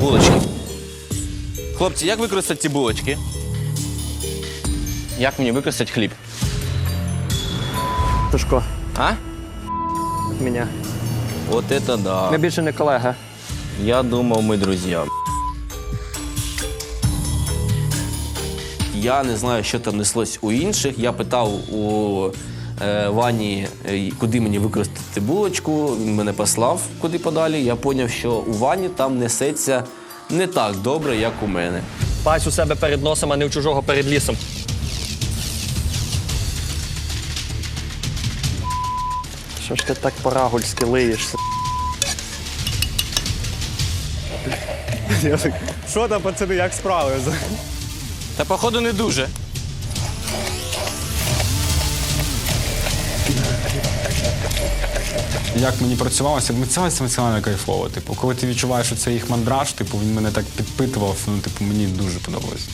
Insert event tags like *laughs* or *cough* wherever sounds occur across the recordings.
булочки. Хлопці, як використати ці булочки? Як мені використати хліб? Тушко, А? мене. От це да. Ми більше не колеги. Я думав, ми друзі. Я не знаю, що там неслось у інших. Я питав у Вані, е, куди мені використати булочку. Він мене послав куди подалі. Я зрозумів, що у Вані там несеться не так добре, як у мене. Пась у себе перед носом, а не у чужого перед лісом. Що ж ти так по-рагульськи лиєшся? Що там, пацани, як справи? Та, походу, не дуже. Як мені працювалося, працювалося максимально кайфово. Типу, коли ти відчуваєш, що це їх мандраж, типу, він мене так підпитував, ну, типу, мені дуже подобалось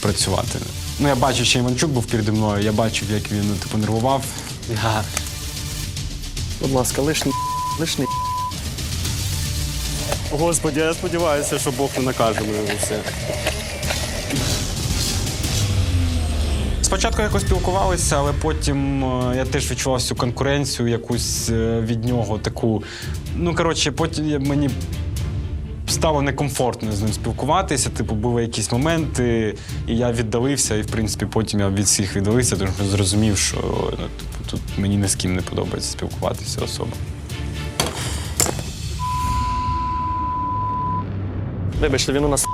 працювати. Ну, я бачив, що Іванчук був переді мною, я бачив, як він ну, типу, нервував. Я... Будь ласка, лишній, лишній. Господи, я сподіваюся, що Бог не накаже мене за все. Спочатку якось спілкувалися, але потім е, я теж відчував цю конкуренцію, якусь е, від нього таку. Ну, коротше, потім мені стало некомфортно з ним спілкуватися. Типу, були якісь моменти, і я віддалився, і в принципі потім я від всіх віддалився, тому що зрозумів, що ну, типу, тут мені ні з ким не подобається спілкуватися особо. Вибачте, він у нас.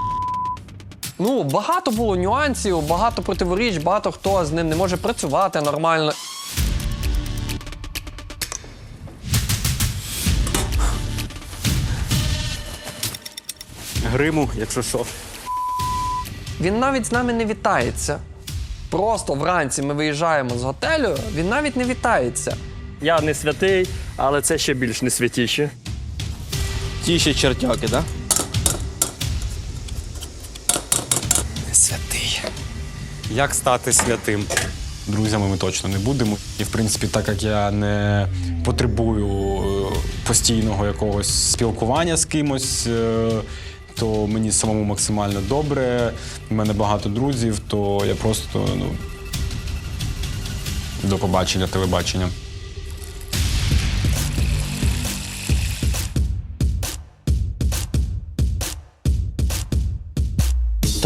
Ну, багато було нюансів, багато противоріч, багато хто з ним не може працювати нормально. Гриму, якщо що. Він навіть з нами не вітається. Просто вранці ми виїжджаємо з готелю, він навіть не вітається. Я не святий, але це ще більш не святіші. Ті ще чертяки, так? Святий. Як стати святим? Друзями ми точно не будемо. І в принципі, так як я не потребую е, постійного якогось спілкування з кимось, е, то мені самому максимально добре. У мене багато друзів, то я просто ну, до побачення, телебачення.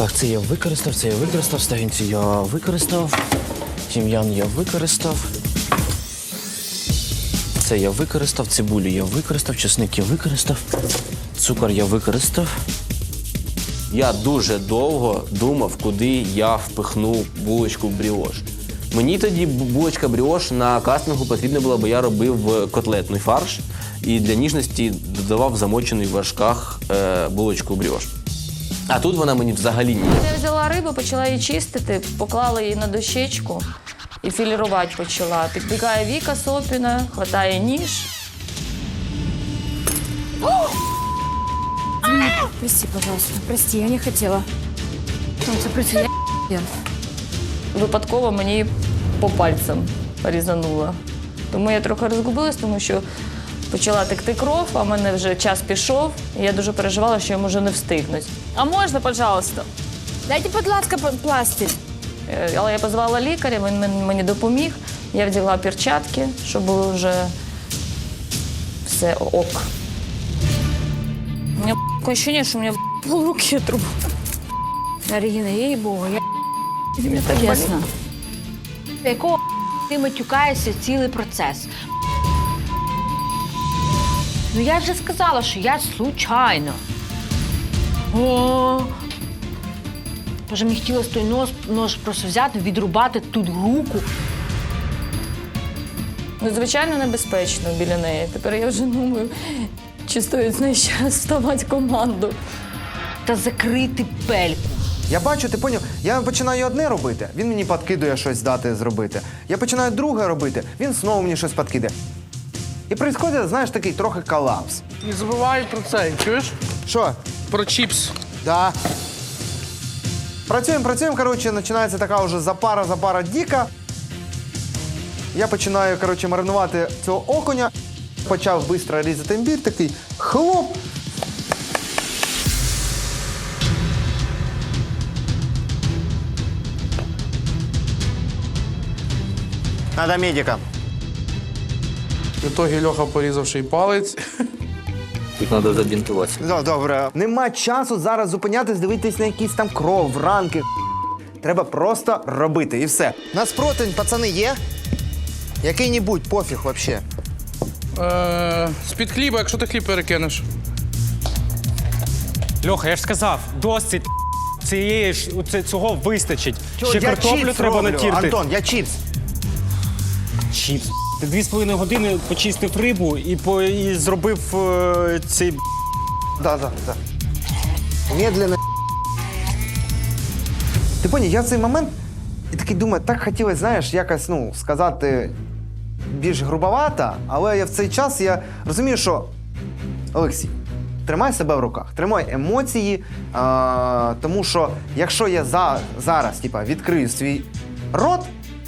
Так, це я використав, це я використав, стагінці я використав, тім'ян я використав. Це я використав, цибулю я використав, чесник я використав, цукор я використав. Я дуже довго думав, куди я впихну булочку в бріош. Мені тоді бу- булочка бріош на кастингу потрібна була, бо я робив е, котлетний фарш і для ніжності додавав замочений в вершках е, булочку бріош. А тут вона мені взагалі ні. Я взяла рибу, почала її чистити, поклала її на дощечку і філірувати почала. Підбігає Віка Сопіна, хватає ніж. Прости, пожалуйста. Прости, я не хотела. Солнце, прости, я... Випадково мені по пальцям порізанула. Тому я трохи розгубилась, тому що почала текти кров, а в мене вже час пішов, і я дуже переживала, що я можу не встигнути. А можна, пожалуйста? Дайте, будь ласка, п- пластир. Е, Але я позвала лікаря, він мен- мені допоміг. Я вдягла перчатки, щоб було вже все ок. У мене таке ощущение, що у мене пол руки отруб. Регина, ей-богу, я... Мені так болить. Чесно. Якого ти матюкаєшся цілий процес? Ну я вже сказала, що я случайно. О. Боже, мені хотілося той нож, нож просто взяти, відрубати тут руку. Ну, звичайно, небезпечно біля неї. Тепер я вже думаю, чи стоїть з неї ще раз вставати команду. Та закрити пельку. Я бачу, ти поняв, я починаю одне робити, він мені підкидує щось дати зробити. Я починаю друге робити, він знову мені щось підкидає. І відбувається, знаєш, такий трохи колапс. Не забувай про це, чуєш? Що? Про чіпс. Да. Працюємо, працюємо, коротше, починається така вже запара, запара діка. Я починаю коротше, маринувати цього окуня. Почав швидко різати імбір, такий хлоп. Надо медика. В ітогі Льоха порізав ще й палець. Їх треба забінтувати. Ну, добре. Нема часу зараз зупинятись, дивитись на якісь там кров, ранки. Треба просто робити і все. Нас противень, пацани, є? Який-небудь, пофіг взагалі. Е, з-під хліба, якщо ти хліб перекинеш. Льоха, я ж сказав, досить цієї ж це- цього вистачить. Ще я картоплю чіпс треба роблю. натірти. Антон, я чіпс. Чіпс. Ти дві з половиною години почистив рибу і, по, і зробив е, цей Да, да, да. Медленно. Ти поняв, я в цей момент і такий думаю, так хотілося, знаєш, якось ну, сказати більш грубовато, але я в цей час я розумію, що Олексій, тримай себе в руках, тримай емоції, а, тому що якщо я за, зараз типа, відкрию свій рот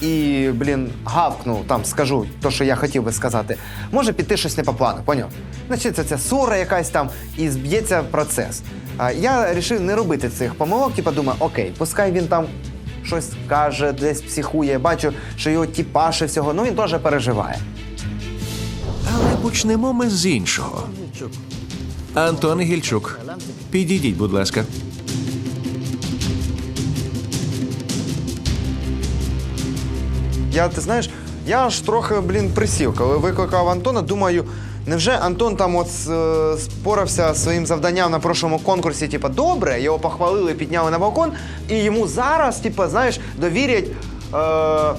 і, блін, гавкну, там скажу те, що я хотів би сказати, може піти щось не по плану, поняв? Значить, це ссора якась там і зб'ється процес. А, я вирішив не робити цих помилок, типа думаю, окей, пускай він там щось каже, десь психує, бачу, що його тіпаше всього, ну він теж переживає. Але почнемо ми з іншого. Антон Гільчук, підійдіть, будь ласка. Я, ти знаєш, я аж трохи, блін, присів, коли викликав Антона, думаю, невже Антон там от е, спорався зі своїм завданням на прошлому конкурсі, типа, добре, його похвалили, підняли на балкон, і йому зараз, типа, знаєш, довірять. Е,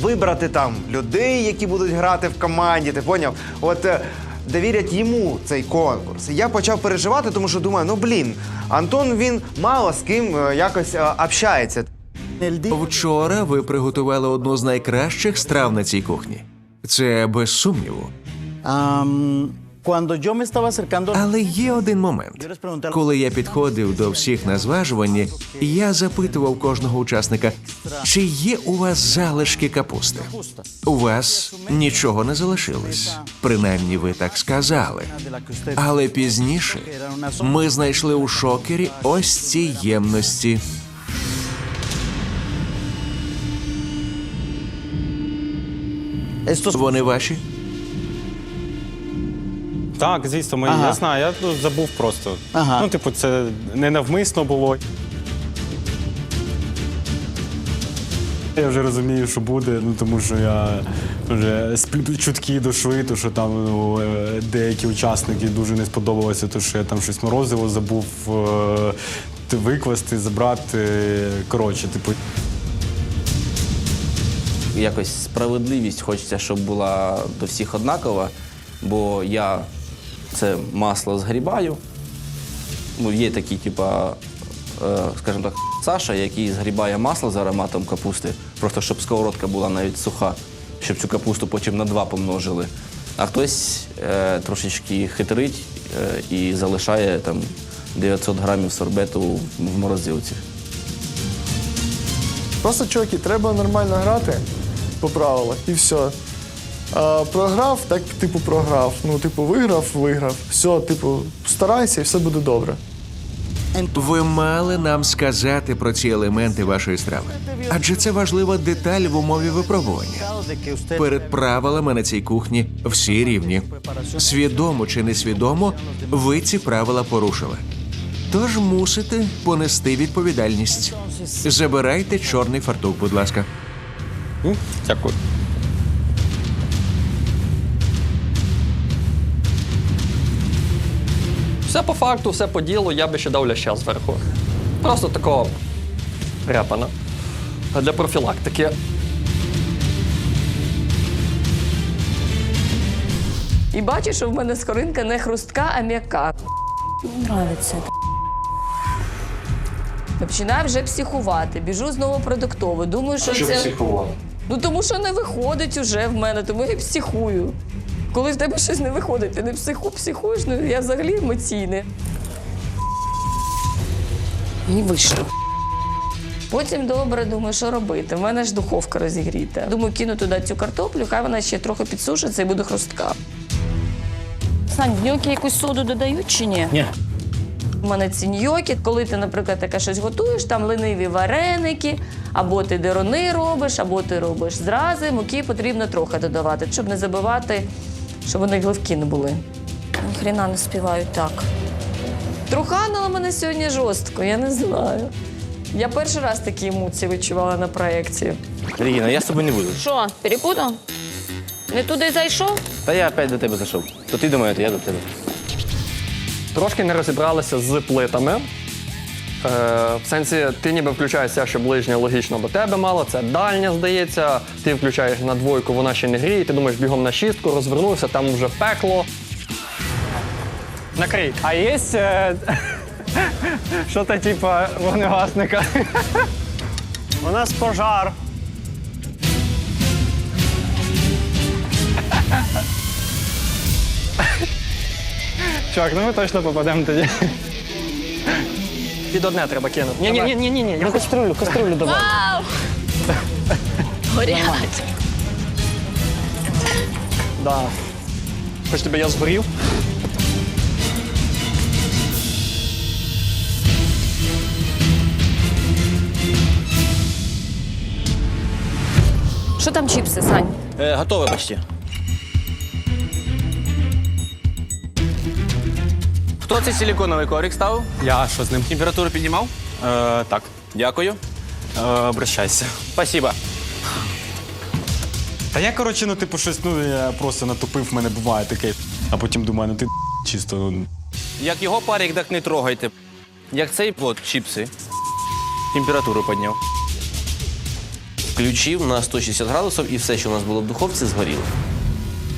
Вибрати там людей, які будуть грати в команді, ти поняв? От е, довірять йому цей конкурс. Я почав переживати, тому що думаю, ну блін, Антон він мало з ким е, якось е, общається. Вчора ви приготували одну з найкращих страв на цій кухні. Це без сумніву. Але є один момент. Коли я підходив до всіх на зважуванні, я запитував кожного учасника, чи є у вас залишки капусти. У вас нічого не залишилось. Принаймні, ви так сказали. Але пізніше ми знайшли у шокері ось ці ємності. Вони ваші? Так, звісно, ми, я знаю, я ну, забув просто. Ну, типу, це ненавмисно було. Я вже розумію, що буде, ну тому що я вже сплю чутки дошли, то що там ну, деякі учасники дуже не сподобалося, то що я там щось морозиво забув е, викласти, забрати. Коротше, типу, якось справедливість хочеться, щоб була до всіх однакова, бо я це масло згрібаю. Ну, є такі, типа, е, скажімо так, Саша, який згрібає масло з ароматом капусти, просто щоб сковородка була навіть суха, щоб цю капусту потім на два помножили. А хтось е, трошечки хитрить е, і залишає там 900 грамів сорбету в морозилці. Просто, чуваки, треба нормально грати по правилах і все. А, програв, так типу програв. Ну, типу, виграв, виграв. Все, типу, старайся і все буде добре. Ви мали нам сказати про ці елементи вашої страви, адже це важлива деталь в умові випробування. Перед правилами на цій кухні всі рівні. Свідомо чи несвідомо, ви ці правила порушили. Тож мусите понести відповідальність. Забирайте чорний фартук, будь ласка. Дякую. Все по факту, все по ділу, я би ще дав ляща зверху. Просто такого репана. Для профілактики. І бачу, що в мене скоринка не хрустка, а м'яка. Нравиться. Починаю вже психувати, біжу знову продуктово. Думаю, що, це. психувати? Ну тому що не виходить уже в мене, тому я психую. Коли в тебе щось не виходить, ти не психу, психуєш, ну я взагалі емоційне. І вийшло. Потім добре думаю, що робити. В мене ж духовка розігріта. Думаю, кину туди цю картоплю, хай вона ще трохи підсушиться і буде хрустка. Сань, в ньокі якусь соду додають чи ні? Ні. У мене ці ньокі, коли ти, наприклад, таке щось готуєш, там лениві вареники, Або ти дерони робиш, або ти робиш зрази. Муки потрібно трохи додавати, щоб не забивати, щоб вони гливкі не були. Ніхрена не співають так. Труханило мене сьогодні жорстко, я не знаю. Я перший раз такі емоції відчувала на проєкції. Регіна, я з тобою не буду. Що, перепутав? Не туди зайшов? Та я опять до тебе зайшов. То ти до мене, то я до тебе. Трошки не розібралися з плитами. Е, в сенсі, ти ніби включаєшся, що ближня логічно до тебе мало, це дальня, здається. Ти включаєш на двойку, вона ще не гріє, ти думаєш бігом на шістку, розвернувся, там вже пекло. Накрий. А є е, *laughs* що-то типу вогнегасника? У нас пожар. Чувак, ну ми точно попадемо тоді. Під одне треба кинути. Ні, ні, ні, ні, ні, ні. Я каструлю, каструлю давай. Вау! Горять! Да. Хоч тебе я згорів. Що там чіпси, Сань? Е, готове почти. Хто цей силіконовий коврик ставив? Я що з ним? Температуру піднімав? Е, так. Дякую. Е, обращайся. Спасибо. Та я, коротше, ну, типу, щось, ну, я просто натупив, в мене буває таке. А потім думаю, ну ти чисто. ну, Як його парик, так не трогайте. Як цей от чіпси. Температуру підняв. Включив на 160 градусів і все, що у нас було в духовці, згоріло.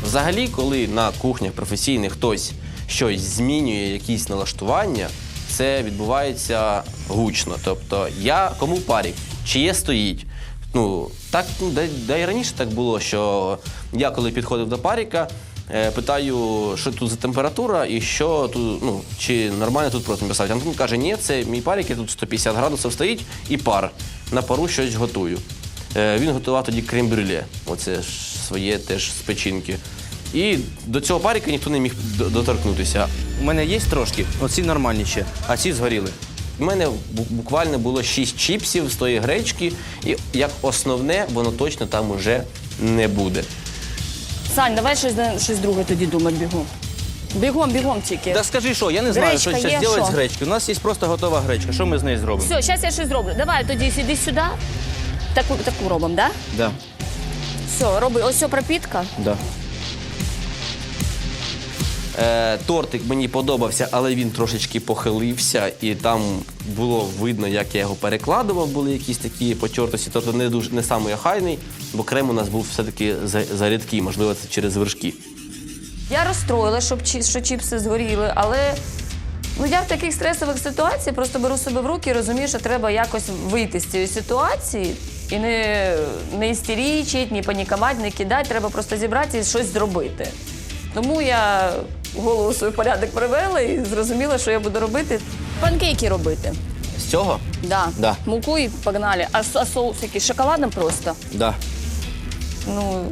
Взагалі, коли на кухнях професійних хтось щось змінює, якісь налаштування, це відбувається гучно. Тобто, я кому парік, чиє стоїть. Ну, так, ну, да, да і раніше так було, що я коли підходив до паріка, е, питаю, що тут за температура і що тут, ну, чи нормально тут просто писати. Антон каже, ні, це мій парік, я тут 150 градусів стоїть і пар. На пару щось готую. Е, Він готував тоді крем-брюле, оце ж своє теж з печінки. І до цього паріка ніхто не міг доторкнутися. У мене є трошки, оці нормальні ще, а ці згоріли. У мене буквально було 6 чіпсів з тої гречки, і як основне, воно точно там уже не буде. Сань, давай щось, щось друге тоді думати бігом. Бігом, бігом тільки. Так скажи, що, я не знаю, Гречка що зараз зробити з гречкою. У нас є просто готова гречка. Що ми з нею зробимо? Все, зараз я щось зроблю. Давай тоді сиди сюди. Таку, таку робимо, так? Да? Да, Все, роби ось ця пропітка. да. Е, тортик мені подобався, але він трошечки похилився, і там було видно, як я його перекладував, були якісь такі потертості. Тобто не дуже не самий охайний, бо крем у нас був все-таки за- зарідкий, можливо, це через вершки. Я розстроїла, щоб що чіпси згоріли, але ну я в таких стресових ситуаціях просто беру себе в руки і розумію, що треба якось вийти з цієї ситуації і не, не істерічить, ні панікувати, не кидати. Треба просто зібратися і щось зробити. Тому я голову свій порядок привела і зрозуміла, що я буду робити. Панкейки робити. З цього? Да. Да. Муку і погнали. А, с- а соус який? Шоколадом просто. Да. Ну,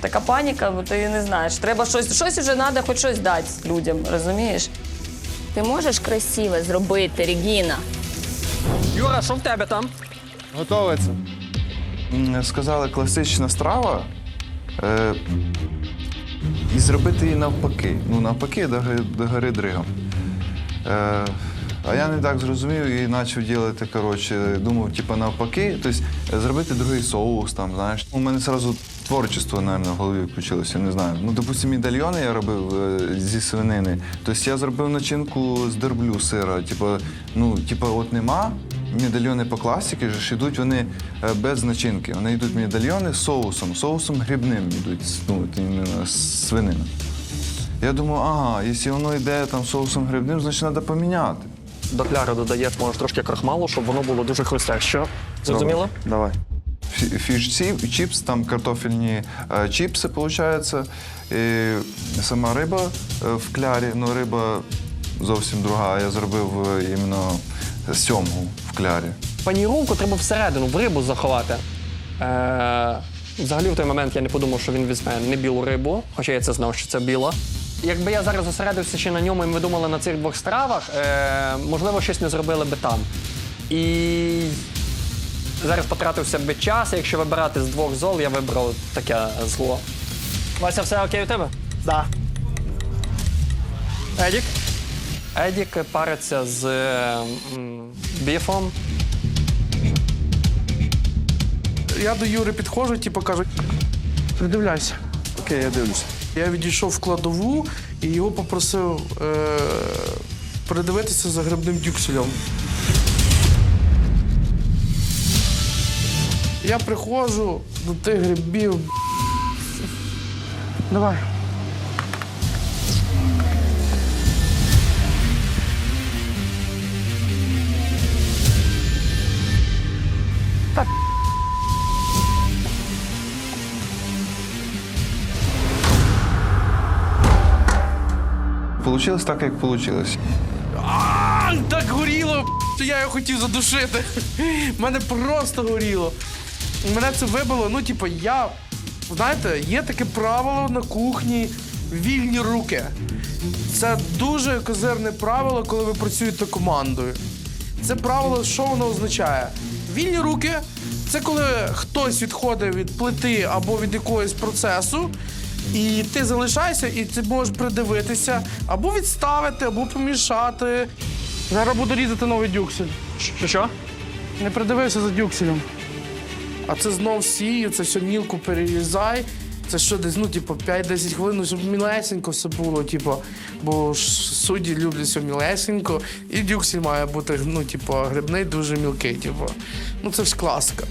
така паніка, бо ти не знаєш. Треба щось, щось вже треба, хоч щось дати людям, розумієш? Ти можеш красиво зробити, Регіна? Юра, що в тебе там? Готовиться. М, Сказали, класична страва. Е, і зробити її навпаки. Ну, навпаки, до, до гори дригом. Е, а я не так зрозумів і почав робити, коротше, думав, типу, навпаки, тобто зробити другий соус, там, знаєш. У мене одразу творчество, мабуть, в голові включилося, не знаю. Ну, допустим, медальйони я робив е, зі свинини. Тобто я зробив начинку з дерблю сира. Типу, ну, типу, от нема. Медальйони по класіки ж йдуть вони е, без начинки. Вони йдуть медальйони з соусом, соусом грибним йдуть, ну, свинина. Я думаю, ага, якщо воно йде там соусом грибним, значить треба поміняти. До кляри додаєш, можеш трошки крахмалу, щоб воно було дуже хрустяще. Зрозуміло? Давай. Фі- Фіш ці- чіпс, там картофельні е, чіпси, виходить. І сама риба е, в клярі, ну риба зовсім друга. Я зробив е, іменно сьомгу в клярі. Паніровку треба всередину, в рибу заховати. Е, взагалі, в той момент я не подумав, що він візьме не білу рибу, хоча я це знав, що це біла. Якби я зараз зосередився ще на ньому, і ми думали на цих двох стравах, е, можливо, щось не зробили би там. І зараз потратився би час. Якщо вибирати з двох зол, я вибрав таке зло. Вася, все окей у тебе? Да. Едік? Едік париться з м, біфом. Я до Юри підходжу, типу кажу, придивляйся. Окей, я дивлюся. Я відійшов в кладову і його попросив е- передивитися за грибним дюкселем. Я приходжу до тих грибів. Давай. Получилось так, як получилось. А, так горіло, що я його хотів задушити. *laughs* Мене просто горіло. Мене це вибило. Ну, типу, я. Знаєте, є таке правило на кухні вільні руки. Це дуже козирне правило, коли ви працюєте командою. Це правило, що воно означає? Вільні руки це коли хтось відходить від плити або від якогось процесу, і ти залишаєшся, і ти можеш придивитися, або відставити, або помішати. Зараз буду різати новий дюксель. Що що? Не придивився за дюкселем. А це знов сію, це все мілко перерізай. Це що десь, ну, типу, 5-10 хвилин, ну, щоб мілесенько все було, типу, бо ж судді люблять все мілесенько, і дюксель має бути, ну, типу, грибний дуже мілкий, типу. Ну це ж класика.